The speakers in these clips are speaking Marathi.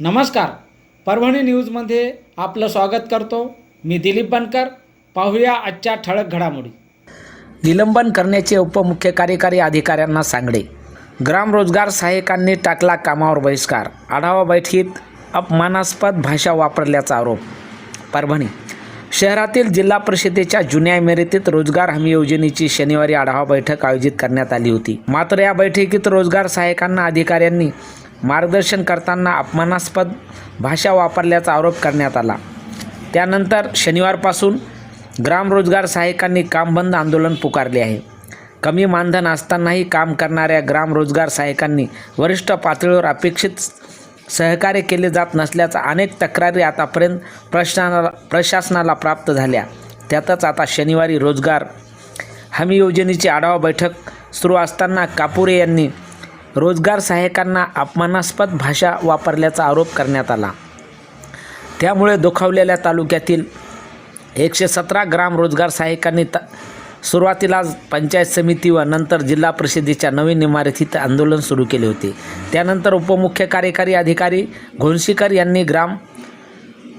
नमस्कार. परभणी न्यूजमध्ये आपलं स्वागत करतो. मी दिलीप बनकर. पाहूया आजच्या ठळक घडामोडी. निलंबन करण्याचे उपमुख्य कार्यकारी अधिकाऱ्यांना सांगडे. ग्रामरोजगार सहाय्यकांनी टाकला कामावर बहिष्कार. आढावा बैठकीत अपमानास्पद भाषा वापरल्याचा आरोप. परभणी शहरातील जिल्हा परिषदेच्या जुन्या इमारतीत रोजगार हमी योजनेची शनिवारी आढावा बैठक आयोजित करण्यात आली होती. मात्र या बैठकीत रोजगार सहाय्यकांना अधिकाऱ्यांनी मार्गदर्शन करताना अपमानास्पद भाषा वापरल्याचा आरोप करण्यात आला. त्यानंतर शनिवारपासून ग्रामरोजगार सहाय्यकांनी काम बंद आंदोलन पुकारले आहे. कमी मानधन असतानाही काम करणाऱ्या ग्रामरोजगार सहाय्यकांनी वरिष्ठ पातळीवर अपेक्षित सहकार्य केले जात नसल्याचा अनेक तक्रारी आतापर्यंत प्रशासनाला प्रशासनाला प्राप्त झाल्या. त्यातच आता शनिवारी रोजगार हमी योजनेची आढावा बैठक सुरू असताना कापुरे यांनी रोजगार सहाय्यकांना अपमानास्पद भाषा वापरल्याचा आरोप करण्यात आला. त्यामुळे दुखावलेल्या तालुक्यातील एकशे सतरा ग्राम रोजगार सहाय्यकांनी त सुरुवातीला पंचायत समिती व नंतर जिल्हा परिषदेच्या नवीन इमारतीत आंदोलन सुरू केले होते. त्यानंतर उपमुख्य कार्यकारी अधिकारी घोणशीकर यांनी ग्राम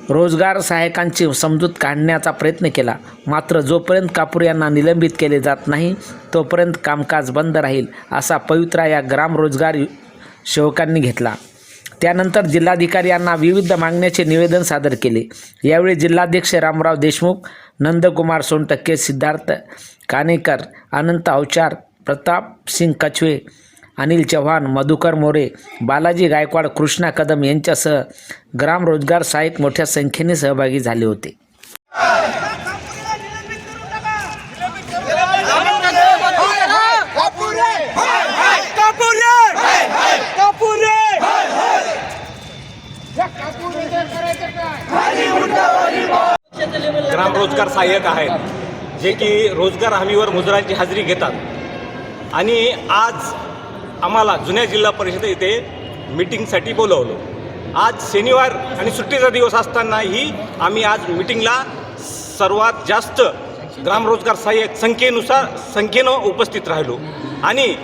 रोजगार सहाय्यकांची समजूत काढण्याचा प्रयत्न केला. मात्र जोपर्यंत कापूर यांना निलंबित केले जात नाही तोपर्यंत कामकाज बंद राहील असा पवित्रा या ग्राम रोजगार सेवकांनी घेतला. त्यानंतर जिल्हाधिकारी यांना विविध मागण्याचे निवेदन सादर केले. यावेळी जिल्हाध्यक्ष रामराव देशमुख नंदकुमार सोनटक्के सिद्धार्थ कानेकर अनंत अवचार प्रताप सिंग कछवे अनिल चव्हाण मधुकर मोरे बालाजी गायकवाड कृष्णा कदम यांच्यासह ग्राम रोजगार सहाय्यक मोठ्या संख्येने सहभागी झाले होते. ग्राम रोजगार सहाय्यक आहेत जे की रोजगार हमीवर मुजुरांची हजेरी घेतात. आणि आज आम्हाला जुन्या जिल्हा परिषद येथे मिटिंगसाठी बोलवलं. आज शनिवार आणि सुट्टीचा दिवस असतानाही आम्ही आज मिटिंगला सर्वात जास्त ग्रामरोजगार सहाय्यक संख्येनुसार संख्येनं उपस्थित राहिलो. आणि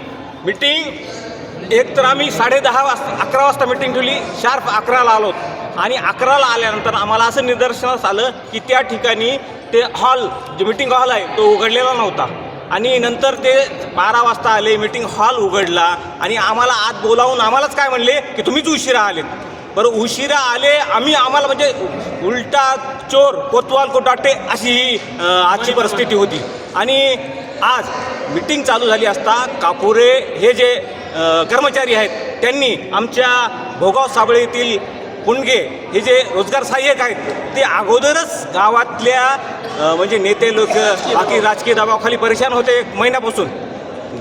मिटिंग एक तर आम्ही साडेदहा वाजता अकरा वाजता मिटिंग ठेवली शार्प अकराला आलो. आणि अकराला आल्यानंतर आम्हाला असं निदर्शनास आलं की त्या ठिकाणी ते हॉल जे मिटिंग हॉल आहे तो उघडलेला नव्हता. आणि नंतर ते बारा वाजता आले मीटिंग हॉल उघडला आणि आम्हाला आत बोलावून आम्हालाच काय म्हणले की तुम्हीच उशिरा आलेत. बरं उशिरा आले आम्ही आम्हाला म्हणजे उलटा चोर कोतवाल कोटाटे अशी ही आजची परिस्थिती होती. आणि आज मीटिंग चालू झाली असता कापुरे हे जे कर्मचारी आहेत त्यांनी आमच्या भोगाव साबळे येथील पुणगे हे जे रोजगार सहाय्यक आहेत ते अगोदरच गावातल्या म्हणजे नेते लोक बाकी राजकीय दबावाखाली परेशान होते एक महिन्यापासून.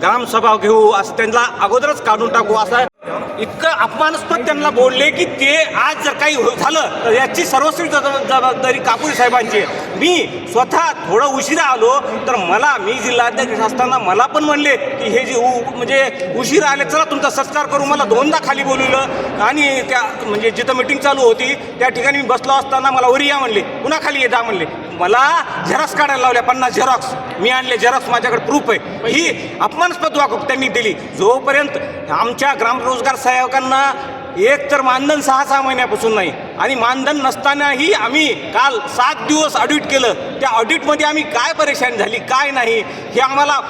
ग्रामसभा घेऊ असं त्यांना अगोदरच काढून टाकू असं इतकं अपमानास्पद त्यांना बोलले की ते आज जर काही हो- झालं तर याची सर्वस्वी जबाबदारी कापुरी साहेबांची मी स्वतः थोडं उशिरा आलो तर मला मी जिल्हाध्यक्ष असताना मला पण म्हणले की हे जे म्हणजे उशिरा आले चला तुमचा सत्कार करू. मला दोनदा खाली बोलवलं आणि त्या म्हणजे जिथं मिटिंग चालू होती त्या ठिकाणी मी बसलो असताना मला वरी या म्हणले पुन्हा खाली येता म्हणले. मला झेरॉक्स काढायला लावल्या पन्नास झेरॉक्स मी आणले झेरॉक्स माझ्याकडे प्रूफ आहे. ही अपमानास्पद वागणूक त्यांनी दिली. जोपर्यंत आमच्या ग्रामरोजगार सहाय्यकांना एक तर मानधन सहा सहा महिन्यापासून नाही आणि मानधन नसतानाही आम्ही काल सात दिवस ऑडिट केलं. त्या ऑडिटमध्ये आम्ही काय परेशान झाली काय नाही हे आम्हाला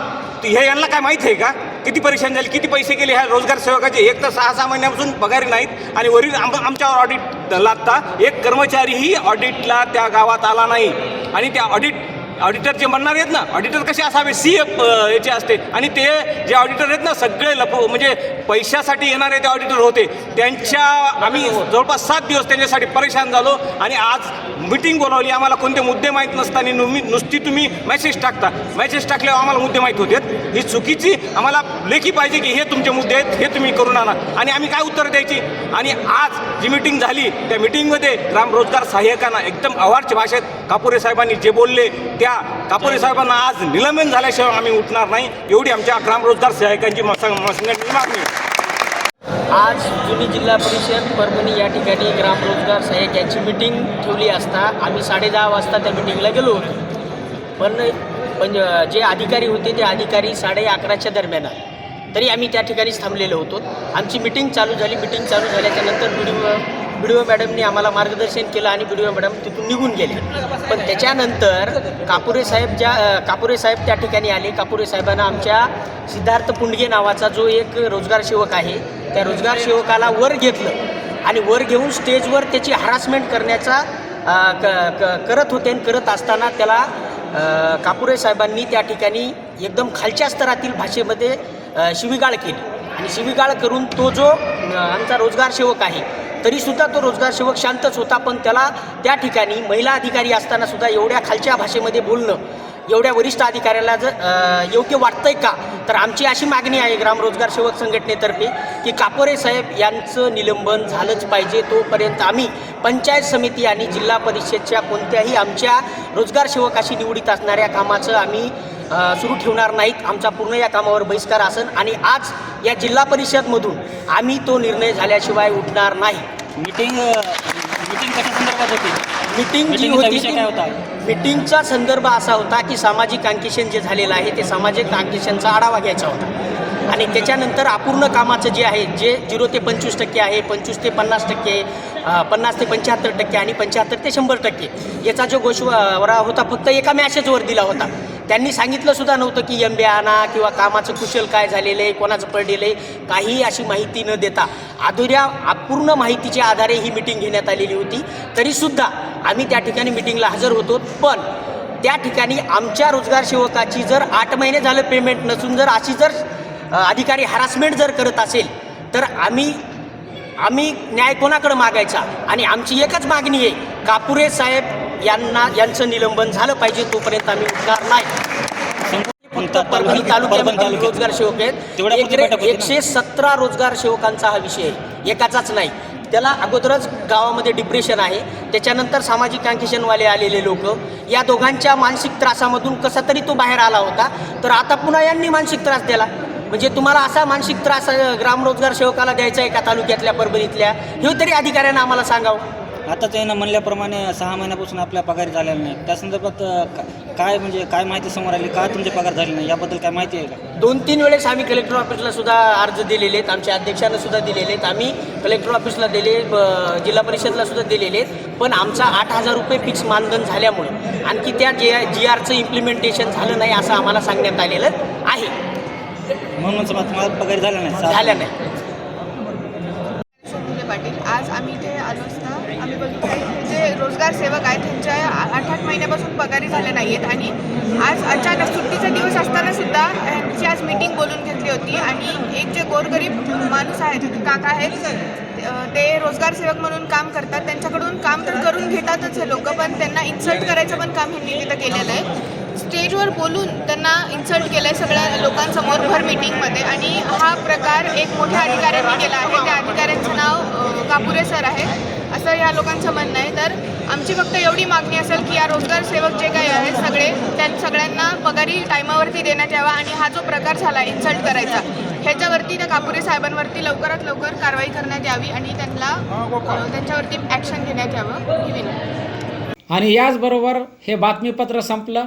हे यांना काय माहीत आहे का? किती परेशान झाली किती पैसे गेले ह्या रोजगार सेवकाचे? एक तर सहा सहा महिन्यापासून पगारी नाहीत आणि वरील आम आमच्यावर ऑडिट लागता. एक कर्मचारीही ऑडिटला त्या गावात आला नाही. आणि त्या ऑडिट ऑडिटर जे म्हणणार आहेत ना ऑडिटर कसे असावे? सी एफ याचे असते. आणि ते जे ऑडिटर आहेत ना सगळे लप म्हणजे पैशासाठी येणारे ते ऑडिटर होते. त्यांच्या आम्ही जवळपास सात दिवस त्यांच्यासाठी परेशान झालो आणि आज मिटिंग बोलावली. आम्हाला कोणते मुद्दे माहीत नसताना नुमी नुसती तुम्ही मेसेज टाकता. मेसेज टाकल्यावर आम्हाला मुद्दे माहीत होते. ही चुकीची आम्हाला लेखी पाहिजे की हे तुमचे मुद्दे आहेत हे तुम्ही करून आणा. आणि आम्ही काय उत्तर द्यायची? आणि आज जी मिटिंग झाली त्या मिटिंगमध्ये ग्रामरोजगार सहाय्यकांना एकदम अवार्च भाषेत कापुरे साहेबांनी जे बोलले त्या कापुरे साहेबांना आज निलंबन झाल्याशिवाय आम्ही उठणार नाही. एवढी आमच्या ग्रामरोजगार सहायकांची संघटनेची मागणी आज जुनी जिल्हा परिषद परभणी या ठिकाणी ग्रामरोजगार सहाय्यक यांची मिटिंग ठेवली असता. आम्ही साडेदहा वाजता त्या मिटिंगला गेलो होतो. पण पण जे अधिकारी होते ते अधिकारी साडे अकराच्या दरम्यान आले. तरी आम्ही त्या ठिकाणीच थांबलेलो होतो. आमची मिटिंग चालू झाली. मिटिंग चालू झाल्याच्यानंतर व्हिडिओ बी मॅडमनी आम्हाला मार्गदर्शन केलं आणि बी मॅडम तिथून निघून गेले. पण त्याच्यानंतर कापुरे साहेब ज्या कापुरे साहेब त्या ठिकाणी आले. कापुरे साहेबांना आमच्या सिद्धार्थ पुंडगे नावाचा जो एक रोजगार सेवक आहे त्या रोजगार सेवकाला वर घेतलं आणि वर घेऊन स्टेजवर त्याची हरासमेंट करण्याचा क क करत होते आणि करत असताना त्याला कापुरे साहेबांनी त्या ठिकाणी एकदम खालच्या स्तरातील भाषेमध्ये शिविगाळ शिवीगाळ केली. आणि शिवीगाळ करून तो जो आमचा रोजगार सेवक आहे तरीसुद्धा तो रोजगार सेवक शांतच होता पण त्याला त्या ठिकाणी महिला अधिकारी असताना सुद्धा एवढ्या खालच्या भाषेमध्ये बोलणं एवढ्या वरिष्ठ अधिकाऱ्याला जर योग्य वाटतंय का? तर आमची अशी मागणी आहे ग्राम रोजगार सेवक संघटनेतर्फे की कापोरे साहेब यांचं निलंबन झालंच पाहिजे. तोपर्यंत आम्ही पंचायत समिती आणि जिल्हा परिषदच्या कोणत्याही आमच्या रोजगार सेवकाशी निवडीत असणाऱ्या कामाचं आम्ही सुरू ठेवणार नाहीत. आमचा पूर्ण या कामावर बहिष्कार असेल आणि आज या जिल्हा परिषदमधून आम्ही तो निर्णय झाल्याशिवाय उठणार नाही. मीटिंग मीटिंग कशा संदर्भात होती? मीटिंग जी होती? मीटिंगचा संदर्भ असा होता की सामाजिक अंकेशन जे झालेलं आहे ते सामाजिक अंकेशनचा आढावा घ्यायचा होता. आणि त्याच्यानंतर अपूर्ण कामाचं जे आहे जे झिरो ते पंचवीस टक्के आहे पंचवीस ते पन्नास टक्के पन्नास ते पंच्याहत्तर टक्के आणि पंच्याहत्तर ते शंभर टक्के याचा जो गोषवारा होता फक्त एका मॅसेजवर दिला होता. त्यांनी सांगितलं सुद्धा नव्हतं की एम बी आणा किंवा कामाचं कुशल काय झालेलं आहे कोणाचं पडलेलं आहे काही अशी माहिती न देता. अधुऱ्या अपूर्ण माहितीच्या आधारे ही मिटिंग घेण्यात आलेली होती. तरीसुद्धा आम्ही त्या ठिकाणी मिटिंगला हजर होतो. पण त्या ठिकाणी आमच्या रोजगार सेवकाची जर आठ महिने झालं पेमेंट नसून जर अशी जर अधिकारी हरासमेंट जर करत असेल तर आम्ही आम्ही न्याय कोणाकडे मागायचा? आणि आमची एकच मागणी आहे कापुरे साहेब यांना यांचं निलंबन झालं पाहिजे तोपर्यंत आम्ही उठणार नाही. फक्त परभणी तालुक्यामध्ये रोजगार सेवक आहेत? एकशे सतरा रोजगार सेवकांचा हा विषय आहे. एकाचाच नाही. त्याला अगोदरच गावामध्ये डिप्रेशन आहे. त्याच्यानंतर सामाजिक अंकेशनवाले आलेले लोक. या दोघांच्या मानसिक त्रासामधून कसा तरी तो बाहेर आला होता. तर आता पुन्हा यांनी मानसिक त्रास दिला. म्हणजे तुम्हाला असा मानसिक त्रास अ, ग्राम रोजगार सेवकाला द्यायचा आहे का तालुक्यातल्या परभणीतल्या? हे तरी अधिकाऱ्यांना आम्हाला सांगावं. आता त्यानं म्हणल्याप्रमाणे सहा महिन्यापासून आपल्या पगारी झालेला नाही त्या संदर्भात का- काय म्हणजे काय माहिती समोर आली? का तुमचे पगार झाले नाही? याबद्दल काय माहिती आहे का? दोन तीन वेळेस आम्ही कलेक्टर ऑफिसला सुद्धा अर्ज दिलेले आहेत. आमच्या अध्यक्षांना सुद्धा दिलेले आहेत. आम्ही कलेक्टर ऑफिसला दिले ब- जिल्हा परिषदला सुद्धा दिलेले आहेत. पण आमचा आठ हजार रुपये फिक्स मानधन झाल्यामुळे आणखी त्या जे जी आरचं इम्प्लिमेंटेशन झालं नाही असं आम्हाला सांगण्यात आलेलं आहे. म्हणून समजा तुम्हाला पगारी झाला नाही. सहा- झालं नाही. पाटील आज आम्ही इथे रोजगार सेवक आहेत त्यांच्या आठ आठ महिन्यापासून पगारी झाले नाही आहेत आणि आज अचानक सुट्टीचा दिवस असताना सुद्धा यांची आज मीटिंग बोलून घेतली होती. आणि एक जे गोरगरीब माणूस आहेत काका आहेत ते- ते रोजगार सेवक म्हणून काम करतात. त्यांच्याकडून काम तर करून घेतातच हे लोक पण त्यांना इन्सल्ट करायचं पण काम ह्यांनी तिथं केलेलं आहे. स्टेजवर बोलून त्यांना इन्सल्ट केलं आहे सगळ्या लोकांसमोर भर मीटिंगमध्ये आणि हा प्रकार एक मोठ्या अधिकाऱ्यांनी केला आहे. त्या अधिकाऱ्यांचं नाव कापुरे सर आहे. असं या लोकांचं म्हणणं आहे. तर आमची फक्त एवढी मागणी असेल की या रोजगार सेवक जे काही आहेत सगळे त्या सगळ्यांना पगारी टायमावरती देण्यात यावा आणि हा जो प्रकार झाला इन्सल्ट करायचा ह्याच्यावरती त्या कापुरे साहेबांवरती लवकरात लवकर कारवाई करण्यात यावी आणि त्यांना त्यांच्यावरती ॲक्शन घेण्यात यावं. ही विनंती. आणि याचबरोबर हे बातमीपत्र संपलं.